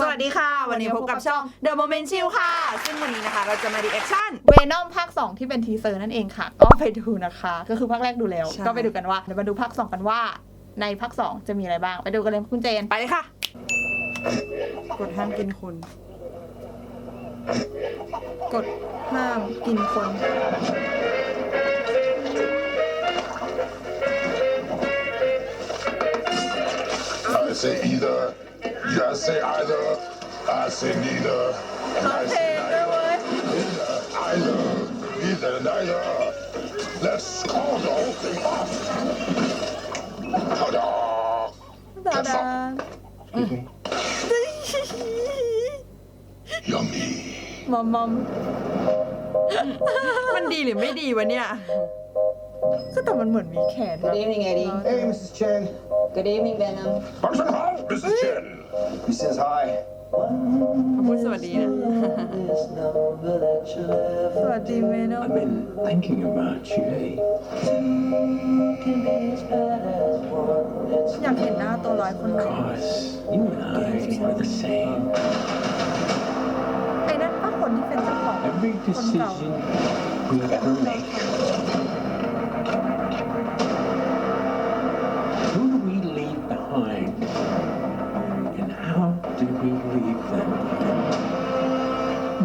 วัสดีค่ะ วันนี้พบกับช่อง The Moment Chill ค่ะ ซึ่งวันนี้นะคะเราจะมาดีแอคชั่นเวนอมภาค 2 ที่เป็นทีเซอร์นั่นเองค่ะ ก็ไปดูนะคะ ก็คือภาคแรกดูแล้ว ใช่ ก็ไปดูกันว่าเดี๋ยวมาดูภาค 2 กันว่า ในภาค 2 จะมีอะไรบ้าง ไปดูกันเลยคุณเจน ไปเลยค่ะ กดห้ามกินคน กดห้ามกินคน I say either. You guys say either. I say neither. And ร้อง I เพล say งด้วยเว้ย neither. Either. Neither. Neither. Let's call the whole thing off. Ta-da! ดาดา Yummy. มอมมอมมันดีหรือไม่ดีวะเนี่ย ก็แต่มันเหมือนมีแขน Good evening, Eddie. Hey, Mrs. Chen. Good evening, Venom. Person home, Mrs. Chen. He says hi. พูดสวัสดีนะ สวัสดีเวนอม I've been thinking about you, eh? อยากเห็นหน้าตัวร้ายคนไหน Cause you and I are the same. ไอ้นั่นป้าคนที่เป็นเจ้าของ Every คนเก่า decision we ever make,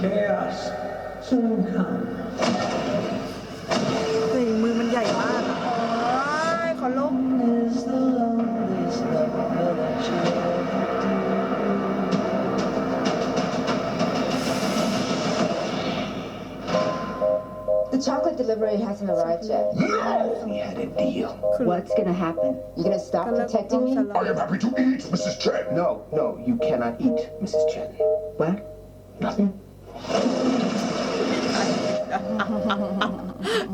Chaos. Soon come. ๆแต่มือมันใหญ่มากอะ โอ้ยขนลุก The chocolate delivery hasn't arrived yet. No! We had a deal. What's gonna happen? You gonna stop protecting me? I am happy to eat, Mrs. Chen. No, no, you cannot eat, Mrs. Chen. What? Nothing. No, no.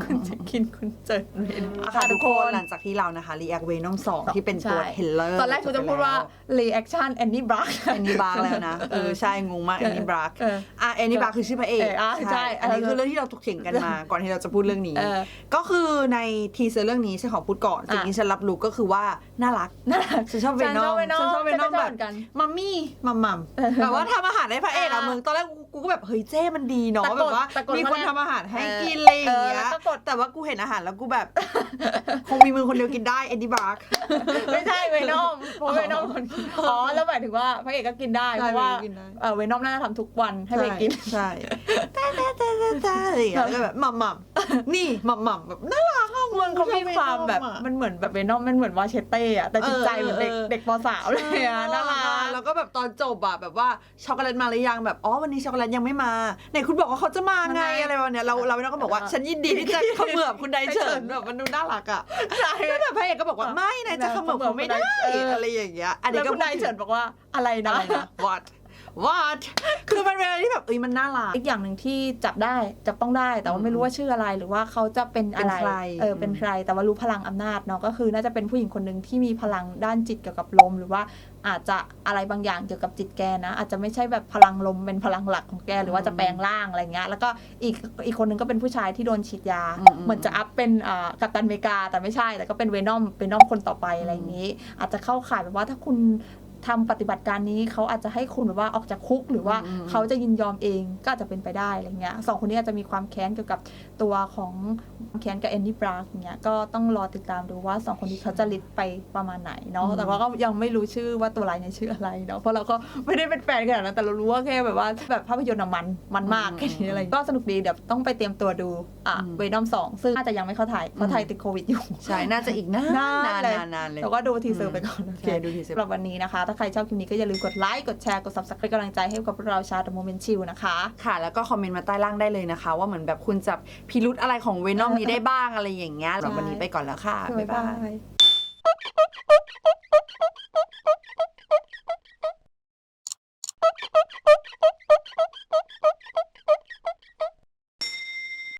คุณจะกินคุณเจิดเวนค่ะทุกคนหลังจากที่เรานะคะรีแอคเวนอมสองที่เป็นตัวเทเลอร์ตอนแรกกูจะพูดว่า reaction Annie Brock แอนนี่บาร์แล้วนะเออใช่งงมากแอนนี่บาร์เอออะแอนนี่บาร์คือชื่อพระเอกเอออะใช่อันนี้คือเรื่องที่เราถกเถียงกันมา ก่อนที่เราจะพูดเรื่องนี้ เออ ก็คือในทีเซอร์เรื่องนี้ฉันขอพูดก่อนสิ่งที่ฉันรับรู้ก็คือว่าน่ารัก น่ารัก ฉันชอบเวฉันนชออบม Venom ฉันชอบเวนอมฉันก็ชอบแบบเหมือนกันมัมมี่มัมมัมเออแบบว่าทำอาหารให้พระเอกอะอะมึงตอนแรกกูกูก็แบบเฮ้ยเจ้มันดีเนาะตะโกนแบบว่าตะโกนมีคนมาแล้วทำอาหารให้เออกินอะไรอย่างเออเงี้ยแล้วก็กดแต่ว่ากูเห็นอาหารแล้วกูแบบ คงมีมึงคนเดียวกินได้แอนนี่บาร์ไม่ใช่เวนอมเพราะเวนอมคนอ๋อแล้วหมายถึงว่าพระเอกก็กินได้ใช่เพราะว่าพระเอกกินได้เออเวนอมน่าจะทำทุกวันให้พระเอกกินใช่แต่แต่แต่แต่แต่อะไรอย่างเงี้ยแล้วก็แบบหม่ำหม่ำนี่หม่ำหม่ำแบบน่ารักอะมันเขามีความแบบชอมันเหมือนแบบเวนอมมันเหมือนวาเชเต้อะแต่จิตใจเหมือนเด็กเออเด็กปสามเลยอะน่ารัก แล้วก็แบบตอนจบอะแบบว่าช็อกโกแลตมาหรือยังแบบอ๋อวันนี้ช็อกโกแลตยังไม่มาไหนคุณบอกว่าเขาจะมาไงยังไงอะไรวันเนี้ยเราเราไม่ต้องก็บอกว่าเออฉันยินดีที่จะเขมือบคุณไดเฉินแบบมันดูน่ารักอะแล้วแบบพระเอกก็บอกว่าไม่นายจะเขมือบเขาไม่ได้เออออะไรอย่างเงี้ยอันนี้แล้วก็คุณนายเฉินบอกว่าอะไรนะอะไรนะ what what คือมันเป็นอะไรที่แบบเอ้ยมันน่ารักอีกอย่างหนึ่งที่จับได้จับต้องได้ แต่ว่าไม่รู้ว่าชื่ออะไรหรือว่าเขาจะเป็นอะไรเป็นใครเออเป็นใคร แต่ว่ารู้พลังอำนาจเนาะก็คือน่าจะเป็นผู้หญิงคนหนึ่งที่มีพลังด้านจิตเกี่ยวกับลม หรือว่าอาจจะอะไรบางอย่างเกี่ยวกับจิตแกนะ อาจจะไม่ใช่แบบพลังลมเป็นพลังหลักของแกหรือว่าจะแปลงร่างอะไรเงี้ยแล้วก็อีกอีกคนหนึงก็เป็นผู้ชายที่โดนฉีดยาอืมเหมือนจะอัพเป็นอ่ากัปตันอเมริกาแต่ไม่ใช่แต่ก็เป็นเวนอมเวนอมคนต่อไปอะไรอย่างนี้ อาจจะเข้าข่ายแบบว่าถ้าคุณ ทำปฏิบัติการนี้เขาอาจจะให้คุณแบบว่าออกจากคุก หรือว่าอืมเขาจะยินยอมเองก็อาจจะเป็นไปได้อะไรเงี้ยสองคนนี้อาจจะมีความแค้นเกี่ยวกับตัวของแค้นกับแอนนี่บราร์อย่างเงี้ยก็ต้องรอติดตามดูว่าสองคนนี้เขาจะลิดไปประมาณไหนเนาะแต่ว่าก็ยังไม่รู้ชื่อว่าตัวร้ายในยชื่ออะไรเนาะเพราะเราก็ไม่ได้เป็นแฟนขนาดนั้นแต่เรารู้ว่าแค่แบบว่าแบบภาพยนตร์อะมันมันมากแค่นี้อะไรก็สนุกดีเดี๋ยวต้องไปเตรียมตัวดูอะเวนอมสองซึ่งน่าจะยังไม่เข้าไทยเพราะไทยติดโควิดอยู่ใช่น่าจะอีกนานนานนานเลยนานนานเลยแล้วก็ดูทีเซอร์ไปก่อนโอเคใช่ดูทีเซอร์สำหรับวันนี้นะคะถ้าใครชอบคลิปนี้ก็อย่าลืมกดไลค์ กดแชร์ กดซับสไครต์กำลังใจให้กับพวกเราชาวเโมเมนต์ชิลนะคะ ค่ะ แล้วก็คอมเมนต์มาใต้ล่างได้เลยนะคะ ว่าเหมือนแบบคุณจับพิรุษอะไรของเวนอมนี้ได้บ้างอะไรอย่างเงี้ยสำหรับวันนี้ไปก่อนแล้วค่ะ บ๊ายบาย